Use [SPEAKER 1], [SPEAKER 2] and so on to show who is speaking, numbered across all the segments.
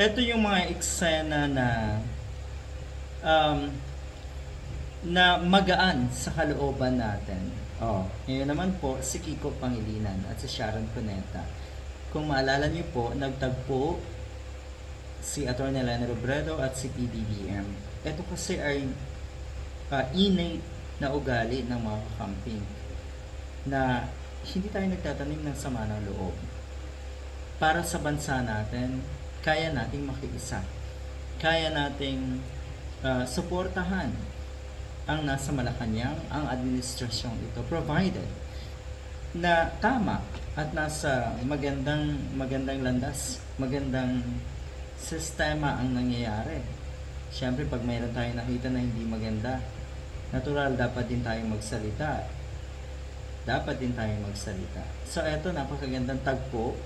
[SPEAKER 1] ito yung mga eksena na um, na magaan sa kalooban natin. Oh, ngayon naman po si Kiko Pangilinan at si Sharon Cuneta. Kung maalala niyo po, nagtagpo si Atty. Lena Robredo at si PBBM. Ito kasi ay uh, innate na ugali ng mga camping na hindi tayo nagtatanim ng sama ng loob. Para sa bansa natin, kaya nating makiisa. Kaya nating uh, suportahan ang nasa Malacanang, ang administrasyong ito, provided na tama at nasa magandang magandang landas, magandang sistema ang nangyayari. Siyempre, pag mayroon tayo nakita na hindi maganda, natural dapat din tayong magsalita. Dapat din tayong magsalita. So, eto, napakagandang tagpo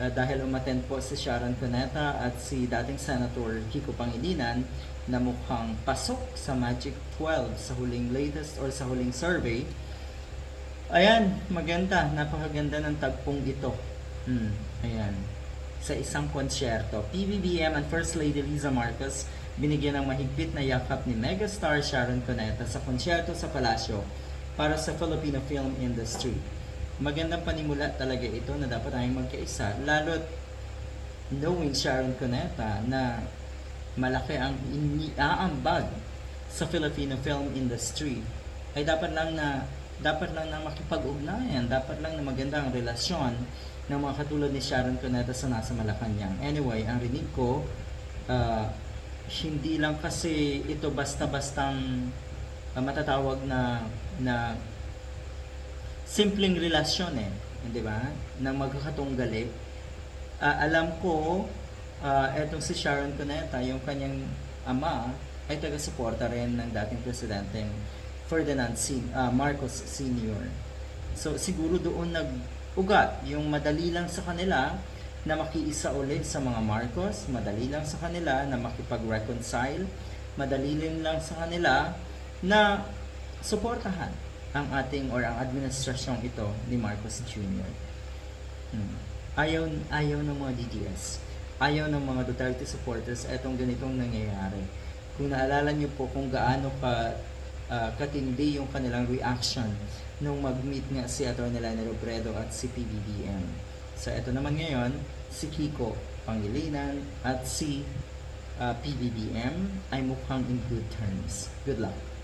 [SPEAKER 1] uh, dahil umaten po si Sharon Cuneta at si dating Senator Kiko Pangilinan na mukhang pasok sa Magic 12 sa huling latest or sa huling survey. Ayan, maganda. Napakaganda ng tagpong ito. Hmm, ayan. Sa isang konsyerto, PBBM and First Lady Liza Marcos binigyan ng mahigpit na yakap ni megastar Sharon Cuneta sa konsyerto sa Palasyo para sa Filipino film industry. Magandang panimula talaga ito na dapat tayong magkaisa, lalo't knowing Sharon Cuneta na malaki ang iniaambag sa Filipino film industry ay dapat lang na dapat lang na makipag-ugnayan, dapat lang na maganda ang relasyon ng mga katulad ni Sharon Cuneta sa nasa Malacanang. Anyway, ang rinig ko, ah, hindi lang kasi ito basta-bastang ah, matatawag na na simpleng relasyon eh, di ba? Na magkakatunggali. Ah, alam ko, ah, etong si Sharon Cuneta, yung kanyang ama, ay taga-suporta rin ng dating presidenteng Ferdinand Sen- ah, Marcos Sr. So siguro doon nag-ugat yung madali lang sa kanila na makiisa ulit sa mga Marcos, madali lang sa kanila na makipag-reconcile, madali lang sa kanila na suportahan ang ating or ang administrasyong ito ni Marcos Jr. Hmm. Ayaw, ayaw ng mga DDS. Ayaw ng mga Duterte supporters etong ganitong nangyayari. Kung naalala niyo po kung gaano ka ah, katindi yung kanilang reaction nung mag-meet nga si Atty. Lena Robredo at si PBBM. So ito naman ngayon, si Kiko Pangilinan at si ah, PBBM ay mukhang in good terms. Good luck.